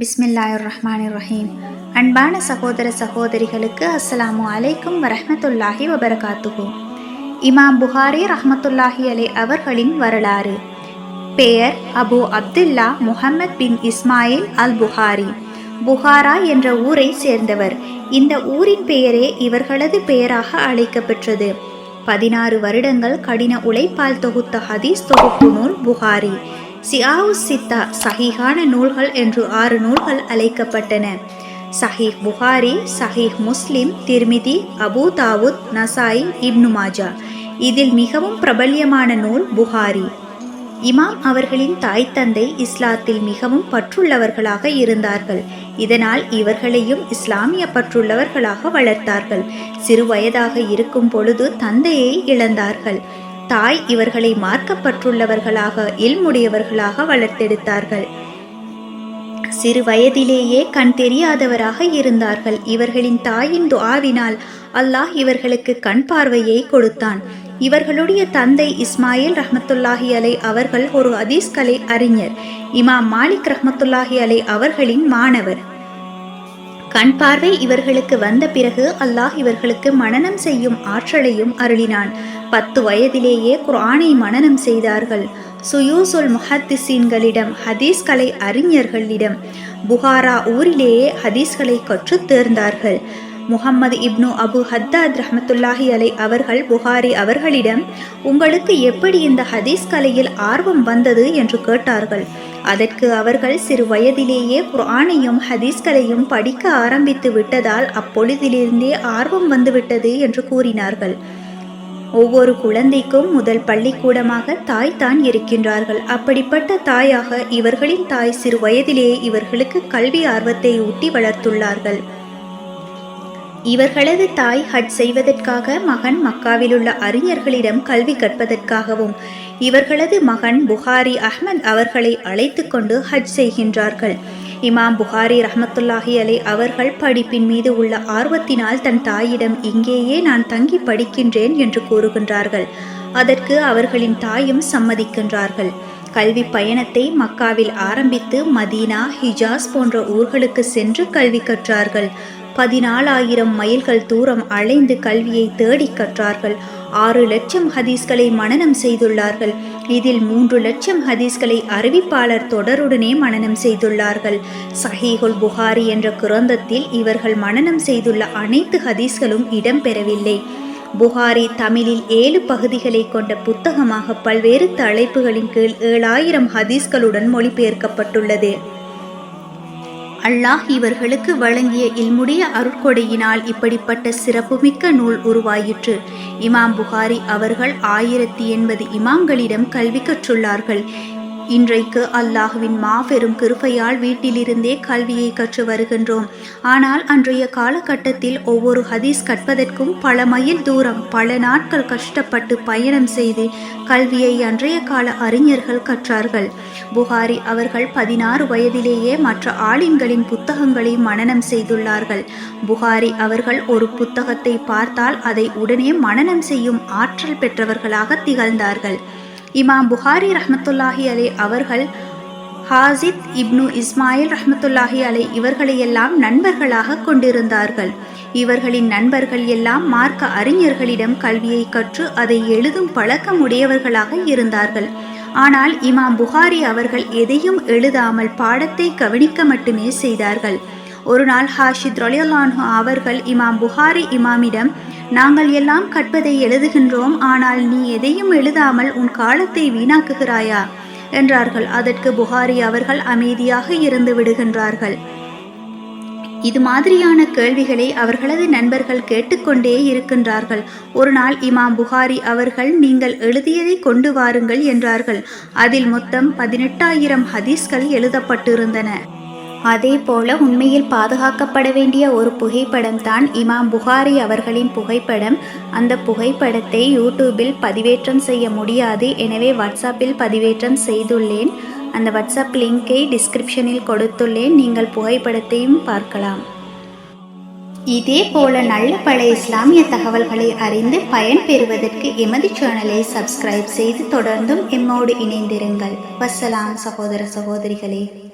பிஸ்மில்லாஹிர் ரஹ்மான் ரஹீம் அன்பான சகோதர சகோதரிகளுக்கு அஸ்ஸலாமு அலைக்கும் வரஹமத்துல்லாஹி வபரகாத்துகு இமாம் புகாரி ரஹமத்துல்லாஹி அலை அவர்களின் வரலாறு. பெயர் அபு அப்துல்லா முஹம்மத் பின் இஸ்மாயில் அல் புகாரி புகாரா என்ற ஊரை சேர்ந்தவர். இந்த ஊரின் பெயரே இவர்களது பெயராக அழைக்கப்பெற்றது. பதினாறு வருடங்கள் கடின உழைப்பால் தொகுத்த ஹதீஸ் தொகுப்பு நூல் புகாரி. சியாவு சித்தா சஹீஹான நூல்கள் என்று ஆறு நூல்கள் அழைக்கப்பட்டன. சஹீஹ் புகாரி சஹீஹ் முஸ்லிம் திருமிதி அபு தாவுத் நசாய் இப்னு மாஜா. இதில் மிகவும் பிரபல்யமான நூல் புகாரி. இமாம் அவர்களின் தாய் தந்தை இஸ்லாத்தில் மிகவும் பற்றுள்ளவர்களாக இருந்தார்கள். இதனால் இவர்களையும் இஸ்லாமிய பற்றுள்ளவர்களாக வளர்த்தார்கள். சிறு வயதாக இருக்கும் பொழுது தந்தையை இழந்தார்கள். தாய் இவர்களை மார்க்கப்பட்டுள்ளவர்களாக இல்முடையவர்களாக வளர்த்தெடுத்தார்கள். சிறு வயதிலேயே கண் தெரியாதவராக இருந்தார்கள். இவர்களின் தாயின் துஆவினால் அல்லாஹ் இவர்களுக்கு கண் பார்வையை கொடுத்தான். இவர்களுடைய தந்தை இஸ்மாயில் ரஹமத்துல்லாஹி அலை அவர்கள் ஒரு ஹதீஸ் கலை அறிஞர். இமாம் மாலிக் ரஹமத்துல்லாஹி அலை அவர்களின் மாணவர். கண் பார்வை இவர்களுக்கு வந்த பிறகு அல்லாஹ் இவர்களுக்கு மனனம் செய்யும் ஆற்றலையும் அருளினான். பத்து வயதிலேயே குரானை மனனம் செய்தார்கள். சுயூசுல் முஹத்திசீன்களிடம் ஹதீஸ் கலை அறிஞர்களிடம் புகாரா ஊரிலேயே ஹதீஸ்களை கற்றுத் தேர்ந்தார்கள். முகம்மது இப்னு அபு ஹத்தாத் ரஹமத்துல்லாஹி அலை அவர்கள் புகாரி அவர்களிடம் உங்களுக்கு எப்படி இந்த ஹதீஸ் கலையில் ஆர்வம் வந்தது? என்று கேட்டார்கள். அதற்கு அவர்கள் சிறு வயதிலேயே குர்ஆனையும் ஹதீஸ்களையும் படிக்க ஆரம்பித்து விட்டதால் அப்பொழுதிலிருந்தே ஆர்வம் வந்துவிட்டது என்று கூறினார்கள். ஒவ்வொரு குழந்தைக்கும் முதல் பள்ளிக்கூடமாக தாய் தான் இருக்கின்றார்கள். அப்படிப்பட்ட தாயாக இவர்களின் தாய் சிறு வயதிலேயே இவர்களுக்கு கல்வி ஆர்வத்தை ஊட்டி வளர்த்துள்ளார்கள். இவர்களது தாய் ஹஜ் செய்வதற்காக மகன் மக்காவிலுள்ள அறிஞர்களிடம் கல்வி கற்பதற்காகவும் இவர்களது மகன் புகாரி அஹ்மத் அவர்களை அழைத்து கொண்டு ஹஜ் செய்கின்றார்கள். இமாம் புகாரி ரஹமத்துல்லாஹி அலை அவர்கள் படிப்பின் மீது உள்ள ஆர்வத்தினால் தன் தாயிடம் இங்கேயே நான் தங்கி படிக்கின்றேன் என்று கூறுகின்றார்கள். அதற்கு அவர்களின் தாயும் சம்மதிக்கின்றார்கள். கல்வி பயணத்தை மக்காவில் ஆரம்பித்து மதீனா ஹிஜாஸ் போன்ற ஊர்களுக்கு சென்று கல்வி கற்றார்கள். பதினாலாயிரம் மைல்கள் தூரம் அலைந்து கல்வியை தேடிக் கற்றார்கள். ஆறு லட்சம் ஹதீஸ்களை மனனம் செய்துள்ளார்கள். இதில் மூன்று லட்சம் ஹதீஸ்களை அறிவிப்பாளர் தொடருடனே மனனம் செய்துள்ளார்கள். சஹீகுல் புகாரி என்ற குரந்தத்தில் இவர்கள் மனனம் செய்துள்ள அனைத்து ஹதீஸ்களும் இடம்பெறவில்லை. புகாரி தமிழில் ஏழு பகுதிகளை கொண்ட புத்தகமாக பல்வேறு தலைப்புகளின் கீழ் ஏழாயிரம் ஹதீஸ்களுடன் மொழிபெயர்க்கப்பட்டுள்ளது. அல்லாஹ் இவர்களுக்கு வழங்கிய இல்முடைய அருட்கொடையினால் இப்படிப்பட்ட சிறப்புமிக்க நூல் உருவாயிற்று. இமாம் புகாரி அவர்கள் ஆயிரத்தி எண்பது இமாம்களிடம் கல்வி கற்றுள்ளார்கள். இன்றைக்கு அல்லாஹுவின் மாபெரும் கிருபையால் வீட்டிலிருந்தே கல்வியை கற்று வருகின்றோம். ஆனால் அன்றைய காலகட்டத்தில் ஒவ்வொரு ஹதீஸ் கற்பதற்கும் பல மைல் தூரம் பல நாட்கள் கஷ்டப்பட்டு பயணம் செய்து கல்வியை அன்றைய கால அறிஞர்கள் கற்றார்கள். புகாரி அவர்கள் பதினாறு வயதிலேயே மற்ற ஆலிம்களின் புத்தகங்களை மனனம் செய்துள்ளார்கள். புகாரி அவர்கள் ஒரு புத்தகத்தை பார்த்தால் அதை உடனே மனனம் செய்யும் ஆற்றல் பெற்றவர்களாக திகழ்ந்தார்கள். இமாம் புகாரி ரஹமத்துல்லாஹி அலை அவர்கள் ஹாசித் இப்னு இஸ்மாயில் ரஹமத்துல்லாஹி அலை இவர்களையெல்லாம் நண்பர்களாக கொண்டிருந்தார்கள். இவர்களின் நண்பர்கள் எல்லாம் மார்க்க அறிஞர்களிடம் கல்வியை கற்று அதை எழுதும் பழக்கம் உடையவர்களாக இருந்தார்கள். ஆனால் இமாம் புகாரி அவர்கள் எதையும் எழுதாமல் பாடத்தை கவனிக்க மட்டுமே செய்தார்கள். ஒரு நாள் ஹாஷித் ரொலியலான்ஹு அவர்கள் இமாம் புகாரி இமாமிடம் நாங்கள் எல்லாம் கற்பதை எழுதுகின்றோம் ஆனால் நீ எதையும் எழுதாமல் உன் காலத்தை வீணாக்குகிறாயா? என்றார்கள். அதற்கு புகாரி அவர்கள் அமைதியாக இருந்து விடுகின்றார்கள். இது மாதிரியான கேள்விகளை அவர்களது நண்பர்கள் கேட்டுக்கொண்டே இருக்கின்றார்கள். ஒரு நாள் இமாம் புகாரி அவர்கள் நீங்கள் எழுதியதை கொண்டு வாருங்கள் என்றார்கள். அதில் மொத்தம் பதினெட்டாயிரம் ஹதீஸ்கள் எழுதப்பட்டிருந்தன. அதே போல உண்மையில் பாதுகாக்கப்பட வேண்டிய ஒரு புகைப்படம் தான் இமாம் புகாரி அவர்களின் புகைப்படம். அந்த புகைப்படத்தை யூடியூபில் பதிவேற்றம் செய்ய முடியாது. எனவே வாட்ஸ்அப்பில் பதிவேற்றம் செய்துள்ளேன். அந்த வாட்ஸ்அப் லிங்கை டிஸ்கிரிப்ஷனில் கொடுத்துள்ளேன். நீங்கள் புகைப்படத்தையும் பார்க்கலாம். இதே போல நல்ல பல இஸ்லாமிய தகவல்களை அறிந்து பயன்பெறுவதற்கு எமது சேனலை சப்ஸ்கிரைப் செய்து தொடர்ந்தும் எம்மோடு இணைந்திருங்கள். வசலாம் சகோதர சகோதரிகளே.